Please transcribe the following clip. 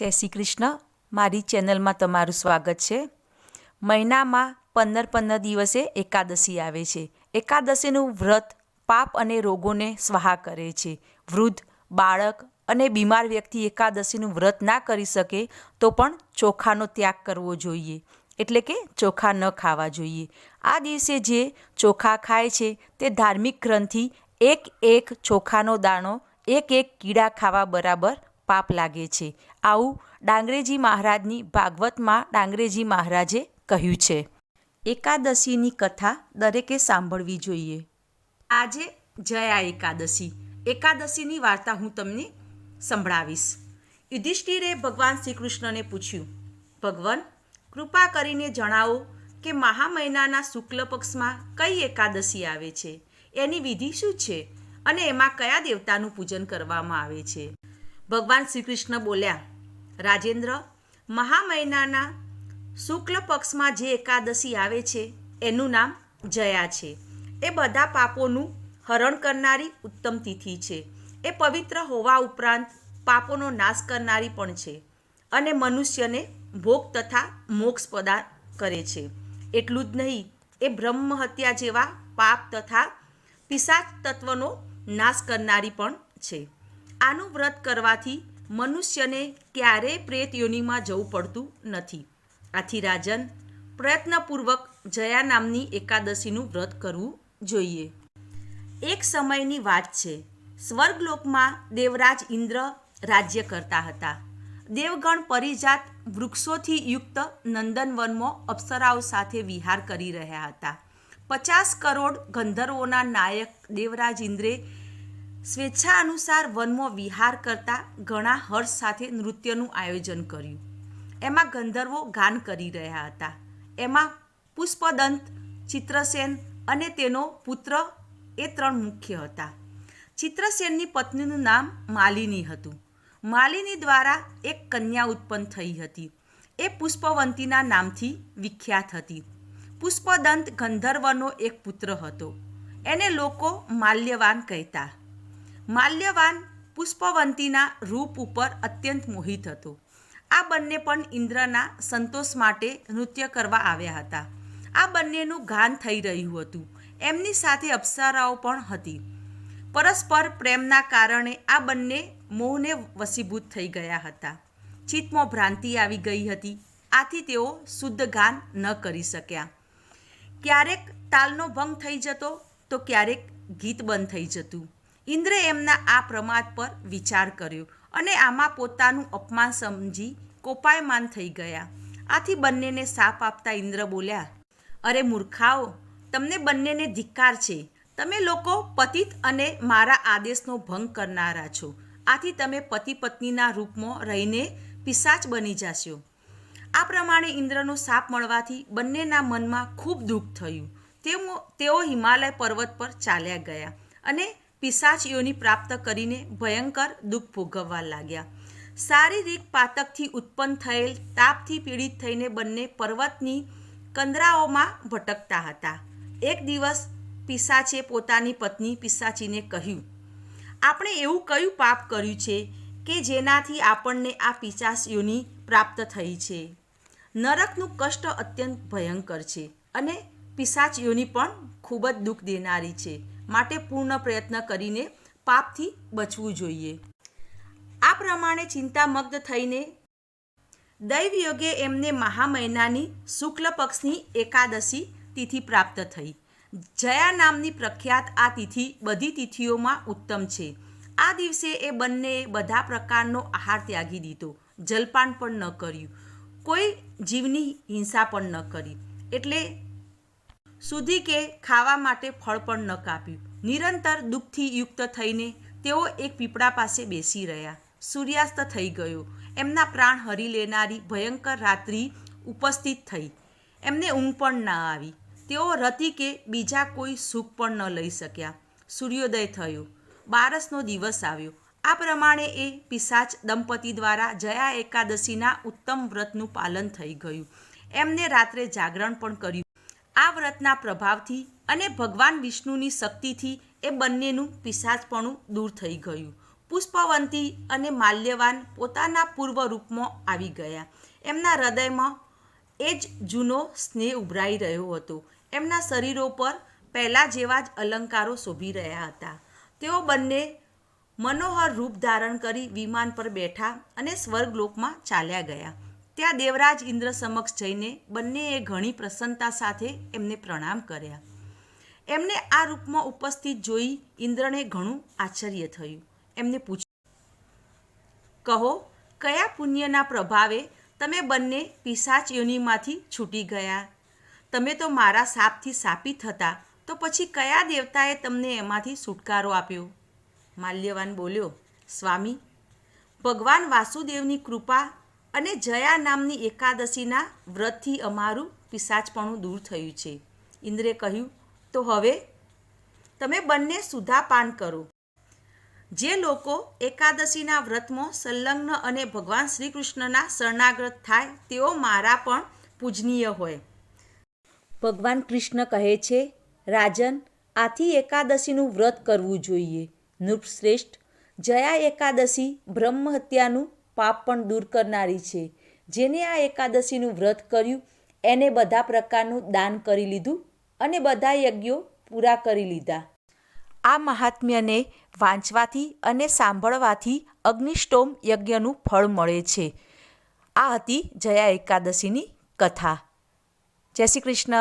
જય શ્રી કૃષ્ણ. મારી ચેનલમાં તમારું સ્વાગત છે. મહિનામાં પંદર પંદર દિવસે એકાદશી આવે છે. એકાદશીનું વ્રત પાપ અને રોગોને સ્વાહા કરે છે. વૃદ્ધ, બાળક અને બીમાર વ્યક્તિ એકાદશીનું વ્રત ના કરી શકે તો પણ ચોખાનો ત્યાગ કરવો જોઈએ. એટલે કે ચોખા ન ખાવા જોઈએ. આ દિવસે જે ચોખા ખાય છે તે ધાર્મિક ગ્રંથિ એક એક ચોખાનો દાણો, એક એક કીડા ખાવા બરાબર પાપ લાગે છે. આવું ડાંગરેજી મહારાજની ભાગવતમાં ડાંગરેજી મહારાજે કહ્યું છે. એકાદશીની કથા દરેકે સાંભળવી જોઈએ. આજે જયા એકાદશી. એકાદશીની વાર્તા હું તમને સંભળાવીશ. યુધિષ્ઠિરે ભગવાન શ્રી કૃષ્ણને પૂછ્યું, ભગવાન, કૃપા કરીને જણાવો કે મહા મહિનાના શુક્લ પક્ષમાં કઈ એકાદશી આવે છે? એની વિધિ શું છે? અને એમાં કયા દેવતાનું પૂજન કરવામાં આવે છે? ભગવાન શ્રી કૃષ્ણ બોલ્યા, રાજેન્દ્ર મહા મહિનાના શુક્લ પક્ષમાં જે એકાદશી આવે છે, એનું નામ જયા છે. એ બધા પાપોનું હરણ કરનારી ઉત્તમ તિથિ છે. એ પવિત્ર હોવા ઉપરાંત પાપોનો નાશ કરનારી પણ છે અને મનુષ્યને ભોગ તથા મોક્ષ પ્રદાન કરે છે. એટલું જ નહીં, એ બ્રહ્મ હત્યા જેવા પાપ તથા પિશાચ તત્વનો નાશ કરનારી પણ છે. આનું વ્રત કરવાથી મનુષ્યને ક્યારેય પ્રેત યોનિમાં જવું પડતું નથી. આથી રાજન પ્રયત્નપૂર્વક જયા નામની એકાદશીનું વ્રત કરવું જોઈએ. એક સમયની વાત છે. સ્વર્ગલોકમાં દેવરાજ ઇન્દ્ર રાજ્ય કરતા હતા. દેવગણ પરિજાત વૃક્ષોથી યુક્ત નંદનવનમાં અપ્સરાઓ સાથે વિહાર કરી રહ્યા હતા. પચાસ કરોડ ગંધર્વોના નાયક દેવરાજ ઇન્દ્રે સ્વેચ્છા અનુસાર વનમાં વિહાર કરતા ઘણા હર્ષ સાથે નૃત્યનું આયોજન કર્યું. એમાં ગંધર્વો ગાન કરી રહ્યા હતા. એમાં પુષ્પદંત, ચિત્રસેન અને તેનો પુત્ર એ ત્રણ મુખ્ય હતા. ચિત્રસેનની પત્નીનું નામ માલિની હતું. માલિની દ્વારા એક કન્યા ઉત્પન્ન થઈ હતી. એ પુષ્પવંતીના નામથી વિખ્યાત હતી. પુષ્પદંત ગંધર્વનો એક પુત્ર હતો. એને લોકો માલ્યવાન કહેતા માલ્યવાન પુષ્પવંતીના રૂપ ઉપર અત્યંત મોહિત હતો. આ બંને પણ ઇન્દ્રના સંતોષ માટે નૃત્ય કરવા આવ્યા હતા. આ બંનેનું ગાન થઈ રહ્યું હતું. એમની સાથે અપ્સરાઓ પણ હતી. પરસ્પર પ્રેમના કારણે આ બંને મોહને વસીભૂત થઈ ગયા હતા. ચિત્તમાં ભ્રાંતિ આવી ગઈ હતી. આથી તેઓ શુદ્ધ ગાન ન કરી શક્યા. ક્યારેક તાલનો ભંગ થઈ જતો તો ક્યારેક ગીત બંધ થઈ જતું. ઇન્દ્રે એમના આ પ્રમાદ પર વિચાર કર્યો અને આમાં પોતાનું અપમાન સમજી કોપાયમાન થઈ ગયા. આથી બંનેને સાપ આપતા ઇન્દ્ર બોલ્યા, અરે મૂર્ખાઓ, તમને બંનેને ધિક્કાર છે. તમે લોકો પતિત અને મારા આદેશનો ભંગ કરનારા છો. આથી તમે પતિ પત્નીના રૂપમાં રહીને પિશાચ બની જશો. આ પ્રમાણે ઇન્દ્રનો સાપ મળવાથી બંનેના મનમાં ખૂબ દુઃખ થયું. તેઓ તેઓ હિમાલય પર્વત પર ચાલ્યા ગયા અને પિશાચ પ્રાપ્ત કરીને ભયંકર દુઃખ ભોગવવા લાગ્યા. શારીરિક પાતકથી ઉત્પન્ન થયેલ તાપથી પીડિત થઈને બંને પર્વતની કંદરાઓમાં ભટકતા હતા. એક દિવસ પિશાચે પોતાની પત્ની પિશાચીને કહ્યું, આપણે એવું કયું પાપ કર્યું છે કે જેનાથી આપણને આ પિશાચ પ્રાપ્ત થઈ છે? નરકનું કષ્ટ અત્યંત ભયંકર છે અને પિશાચ પણ ખૂબ જ દુઃખ દેનારી છે. માટે પૂર્ણ પ્રયત્ન કરીને પાપથી બચવું જોઈએ. આ પ્રમાણે ચિંતામગ્ન થઈને દૈવયોગે એમને મહા મહિનાની શુક્લ પક્ષની એકાદશી તિથિ પ્રાપ્ત થઈ. જયા નામની પ્રખ્યાત આ તિથિ બધી તિથિઓમાં ઉત્તમ છે. આ દિવસે એ બંનેએ બધા પ્રકારનો આહાર ત્યાગી દીધો. જલપાન પણ ન કર્યું. કોઈ જીવની હિંસા પણ ન કરી. એટલે સુધી કે ખાવા માટે ફળ પણ ન કાપ્યું. નિરંતર દુઃખથી યુક્ત થઈને તેઓ એક પીપળા પાસે બેસી રહ્યા. સૂર્યાસ્ત થઈ ગયો. એમના પ્રાણ હરી લેનારી ભયંકર રાત્રિ ઉપસ્થિત થઈ. એમને ઊંઘ પણ ન આવી. તેઓ રતિ કે બીજા કોઈ સુખ પણ ન લઈ શક્યા. સૂર્યોદય થયો. બારસનો દિવસ આવ્યો. આ પ્રમાણે એ પિશાચ દંપતી દ્વારા જયા એકાદશીના ઉત્તમ વ્રતનું પાલન થઈ ગયું. એમને રાત્રે જાગરણ પણ કર્યું. આ વ્રતના પ્રભાવથી અને ભગવાન વિષ્ણુની શક્તિથી એ બંનેનું પિશાચપણું દૂર થઈ ગયું. પુષ્પવંતી અને માલ્યવાન પોતાના પૂર્વ રૂપમાં આવી ગયા. એમના હૃદયમાં એ જ જૂનો સ્નેહ ઉભરાઈ રહ્યો હતો. એમના શરીરો પર પહેલાં જેવા જ અલંકારો શોભી રહ્યા હતા. તેઓ બંને મનોહર રૂપ ધારણ કરી વિમાન પર બેઠા અને સ્વર્ગલોકમાં ચાલ્યા ગયા. ત્યાં દેવરાજ ઇન્દ્ર સમક્ષ જઈને બંનેએ ઘણી પ્રસન્નતા સાથે એમને પ્રણામ કર્યા. એમને આ રૂપમાં ઉપસ્થિત જોઈ ઇન્દ્રને ઘણું આશ્ચર્ય થયું. એમને પૂછ્યું, કહો, કયા પુણ્યના પ્રભાવે તમે બંને પિશાચ યોનિમાંથી છૂટી ગયા? તમે તો મારા સાપથી સાપિત હતા, તો પછી કયા દેવતાએ તમને એમાંથી છુટકારો આપ્યો? માલ્યવાન બોલ્યો, સ્વામી, ભગવાન વાસુદેવની કૃપા અને જયા નામની એકાદશીના વ્રતથી અમારું પિશાચપણું દૂર થયું છે. ઇન્દ્રે કહ્યું, તો હવે તમે બંને સુધાપાન કરો. જે લોકો એકાદશીના વ્રતમાં સંલગ્ન અને ભગવાન શ્રી કૃષ્ણના શરણાગત થાય, તેઓ મારા પણ પૂજનીય હોય. ભગવાન કૃષ્ણ કહે છે, રાજન, આથી એકાદશીનું વ્રત કરવું જોઈએ. નૃપશ્રેષ્ઠ, જયા એકાદશી બ્રહ્મ હત્યાનું પાપ પણ દૂર કરનારી છે. જેને આ એકાદશીનું વ્રત કર્યું, એને બધા પ્રકારનું દાન કરી લીધું અને બધા યજ્ઞો પૂરા કરી લીધા. આ મહાત્મ્યને વાંચવાથી અને સાંભળવાથી અગ્નિષ્ટોમ યજ્ઞનું ફળ મળે છે. આ હતી જયા એકાદશીની કથા. જય શ્રી કૃષ્ણ.